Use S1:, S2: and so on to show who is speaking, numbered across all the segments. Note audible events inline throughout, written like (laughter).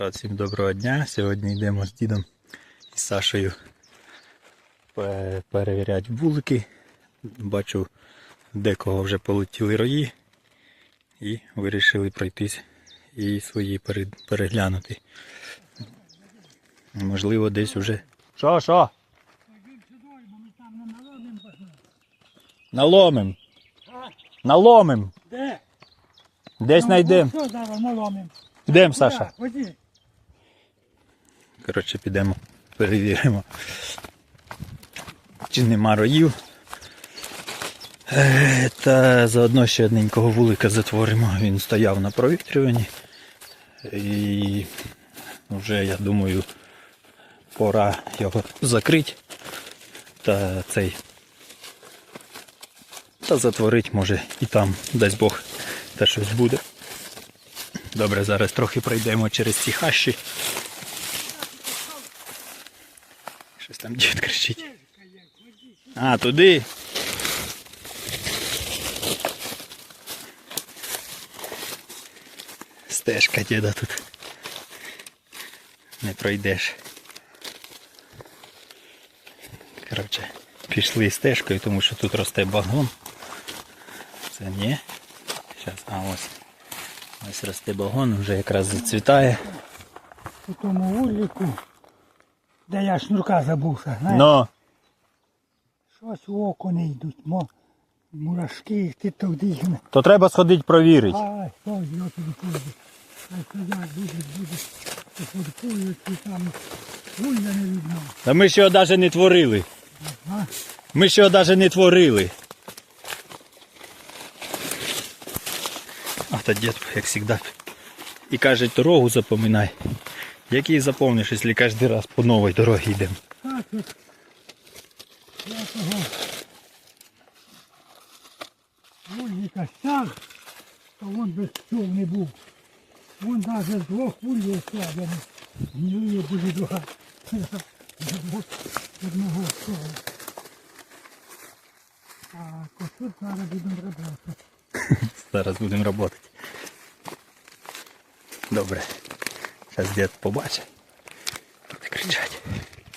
S1: Рад всім доброго дня. Сьогодні йдемо з дідом і Сашою перевіряти вулики. Бачу, декого вже полетіли рої і вирішили пройтись і свої переглянути. Можливо, десь уже. Що, що? Наломим. Наломим.
S2: Де?
S1: Десь знайдемо.
S2: Зараз?
S1: Йдемо, Саша.
S2: Ході.
S1: Коротше, підемо, перевіримо. Чи нема роїв. Е, Та заодно ще одненького вулика затворимо. Він стояв на провітрюванні. І вже, я думаю, пора його закрити. Та цей. Та затворить, може, і там, дасть Бог, та щось буде. Добре, зараз трохи пройдемо через ці хащі. Щось там дід кричить. А, туди. Стежка діда тут. Не пройдеш. Коротше, пішли стежкою, тому що тут росте багон. Це ні. Зараз, а ось. Ось росте багон, вже якраз зацвітає.
S2: У тому вулику, де я шнурка забувся, знаєш,
S1: Но
S2: щось у око не йдуть, мо мурашки, ти то вдихне.
S1: то треба сходити провірити.
S2: Ай, ой, я тобі пойду. Ай, стоять, будуть, будуть, пофоркують, і там вуля не видно.
S1: Та ми ж його навіть не творили.
S2: А?
S1: Ми ж його навіть не творили. А та дід, як завжди. І каже, дорогу запоминай. Як її запомниш, якщо кожен раз по новій дорогі йдемо.
S2: Я того вульника то він без цього не був. Він навіть з двох вулів складений. Гнилує дуже багато. (laughs) Одного. Так, ось тут зараз будемо робити. (laughs)
S1: Зараз будемо працювати. Добре. Зараз дід побачить. Буде кричати.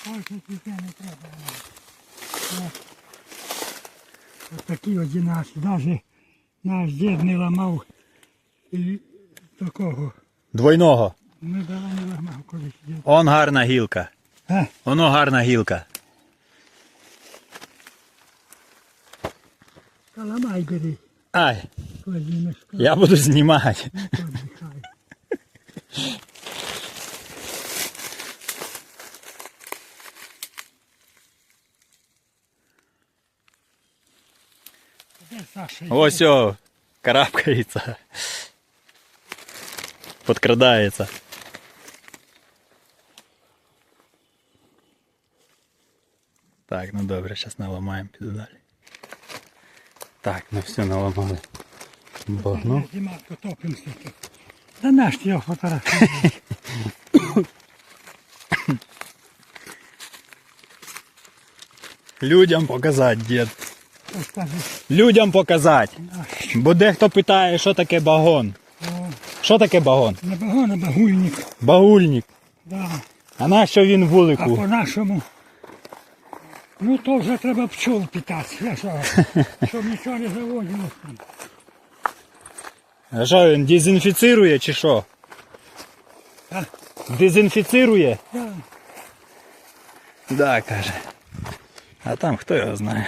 S2: Ось тут не треба. Ось. Ось такі ось і наші. Навіть наш дід не ламав і такого.
S1: Двойного.
S2: Ми дала не ламав колись дід.
S1: Он гарна гілка.
S2: А,
S1: Воно гарна гілка.
S2: та ламай бери.
S1: Ай,
S2: Владимирська.
S1: я буду знімати.
S2: Подихай. (laughs)
S1: Ось о, карабкається. Подкрадається. Так, ну добре, зараз наламаємо, піду далі. Так, ну все, наламали. Багно.
S2: Зима, потопимося тут. Да наш його фотографію.
S1: Людям показати, дід. Людям показати. Бо дехто питає, що таке багон. Що таке багон?
S2: Не багон, а багульник.
S1: Багульник.
S2: Да.
S1: А на що він
S2: А по-нашому. Ну то вже треба пчол питати. Я що, (laughs) щоб нічого не заводилось там.
S1: А що він дезінфіцирує чи що?
S2: А?
S1: Дезінфіцирує?
S2: Да.
S1: Да, каже. А там хто його знає.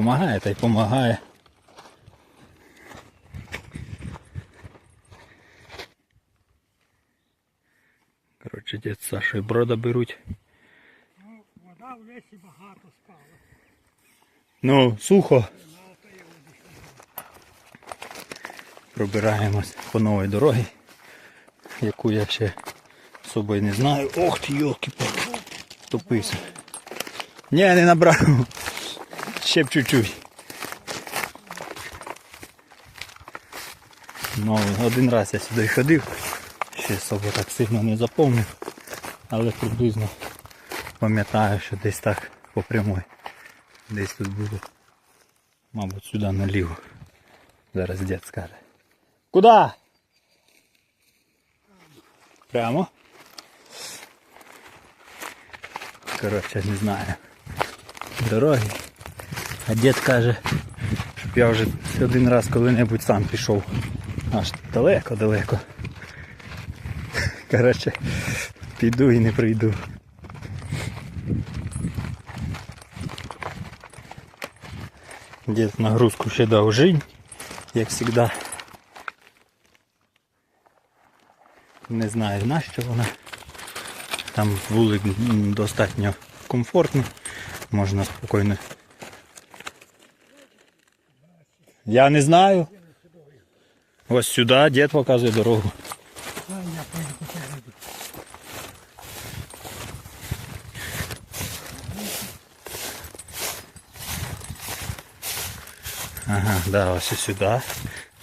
S1: Помагає та й помагає. Коротше, дід з Сашою брода беруть.
S2: Ну, вода в лісі багато спала.
S1: Ну, сухо. Пробираємось по новій дорогі, яку я ще з собою не знаю. Ох ти, йолки палки Тупився. Ні, не набрав. Ще б чуть-чуть. Ну, один раз я сюди ходив, ще собі так сильно не заповнив, але приблизно пам'ятаю, що десь так по прямой. Десь тут було. Мабуть, сюди наліво. Зараз дід скаже. Куда? Прямо. Коротше, не знаю. Дороги. А дід каже, щоб я вже один раз коли-небудь сам пішов. Аж далеко-далеко. Коротше, піду і не прийду. Дід нагрузку ще дав жінь, як завжди. Не знаю нащо вона. Там вулик достатньо комфортно, можна спокійно. Я не знаю. Ось сюди дід показує дорогу. Ага, да, ось і сюди.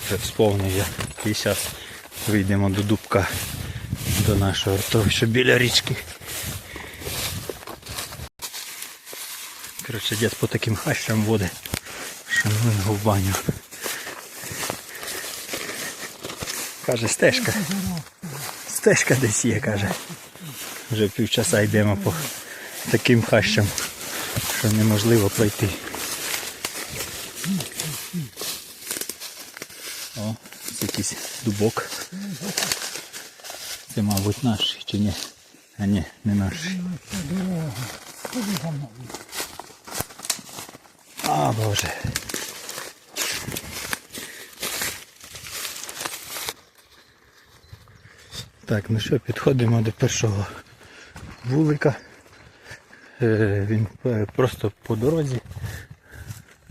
S1: Вже вспомнив я. І зараз вийдемо до дубка, до нашого ртовища біля річки. Коротше, дід по таким хащам водить, ну в баню. Каже, стежка. Стежка десь є, каже. Вже півчаса йдемо по таким хащам, що неможливо пройти. О, це якийсь дубок. Це, мабуть, наш чи ні? А ні, не наш.
S2: Це дорога. Ходи за мною.
S1: А, Боже. Так, ну що, підходимо до першого вулика. Е, він е, просто по дорозі.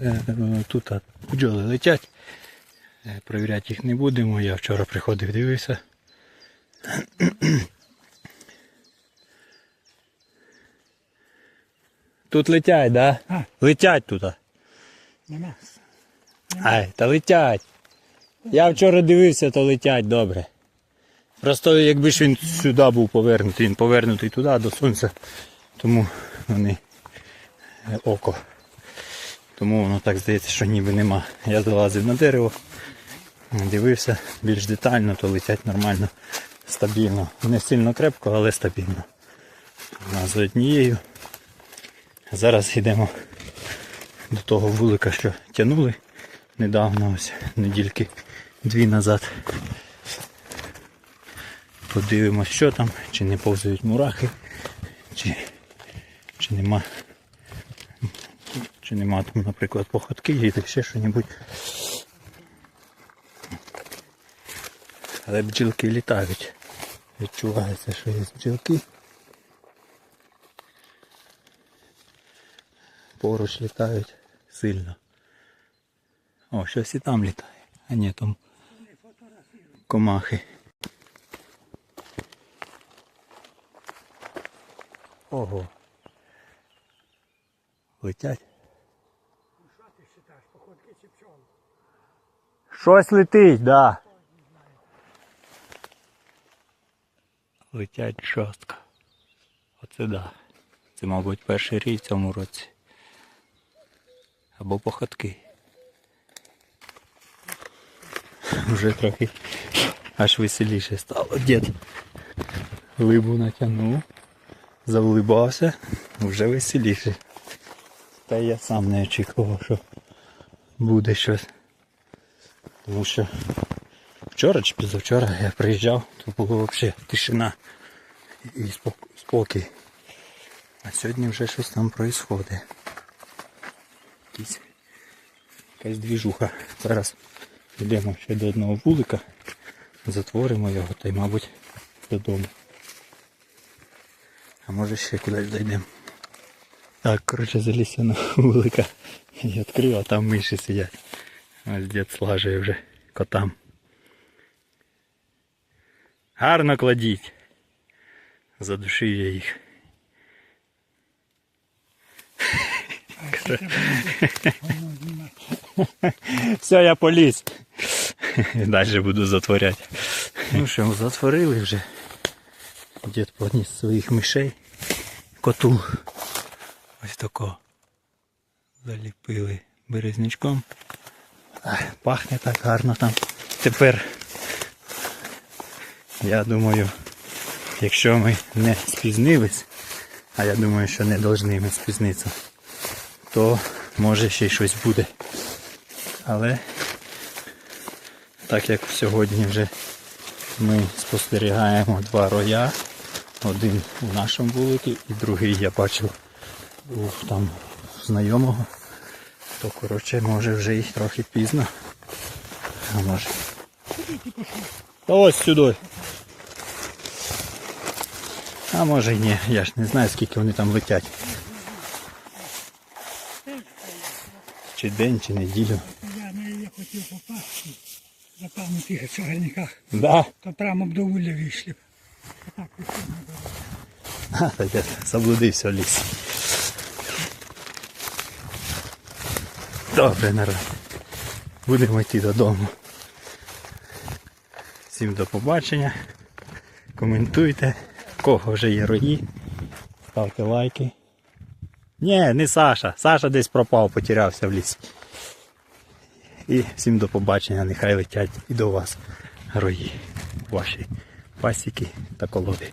S1: Е, е, тут бджоли летять. Е, Провіряти їх не будемо. Я вчора приходив, дивився. Тут летять, да?
S2: А.
S1: Летять тут.
S2: Нема.
S1: Ай, та летять. Я вчора дивився, то летять добре. Просто якби ж він сюди був повернутий, він повернутий туди до сонця, тому вони е, око. Тому воно так здається, що ніби нема. Я залазив на дерево, дивився більш детально, то летять нормально, стабільно. Не сильно крепко, але стабільно. За однією. Зараз йдемо до того вулика, що тянули недавно, ось недільки дві назад. Подивимось, що там, чи не повзають мурахи, чи, чи нема. Чи нема там, наприклад, походки чи ще що-небудь. Але бджілки літають. Відчувається, що є бджілки. Поруч літають сильно. О, щось і там літає. А ні, там комахи. Ого. Летять.
S2: Що ти читаєш? Походки чи?
S1: Щось летить, да. Летять жорстко. Оце да. Це, мабуть, перший рій в цьому році. Або походки. (laughs) Вже трохи аж веселіше стало. Дід либу натягнув, завлибався, вже веселіше. Та я сам не очікував, що буде щось. Тому що вчора чи позавчора я приїжджав, то було взагалі тишина і спокій. А сьогодні вже щось там відбувається. Якісь, якась двіжуха. Зараз йдемо ще до одного вулика, затворимо його та й, мабуть, додому. А може ще кудись зайдемо. Так, коротше, заліз я на вулика і відкрив, а там миші сидять. Ось дід слажує вже котам. Гарно кладіть. Задушив я їх. Все, я поліз. (laughs) Далі буду затворяти. Ну що, затворили вже. Дід поніс своїх мишей. Коту. Ось тако. Заліпили березнячком. Пахне так гарно там. Тепер, я думаю, якщо ми не спізнились, а я думаю, що не повинні ми спізнитися, то може ще й щось буде. Але так як сьогодні вже ми спостерігаємо два роя, один у нашому вулику і другий я бачив у там знайомого, то коротше може вже й трохи пізно. А може. Та ось сюди. А може й ні, я ж не знаю скільки вони там летять. Чи день, чи неділю.
S2: Я не я хотів попасти за певно тих чагарниках,
S1: Да.
S2: то прямо б до вуля вийшли. Так.
S1: А, так я заблудився в лісі. Добре, народ. Будемо йти додому. Всім до побачення. Коментуйте. В Кого вже є рої. Ставте лайки. Ні, не Саша. Саша десь пропав, потерявся в лісі. І всім до побачення. Нехай летять і до вас рої. Ваші пасіки та колоди.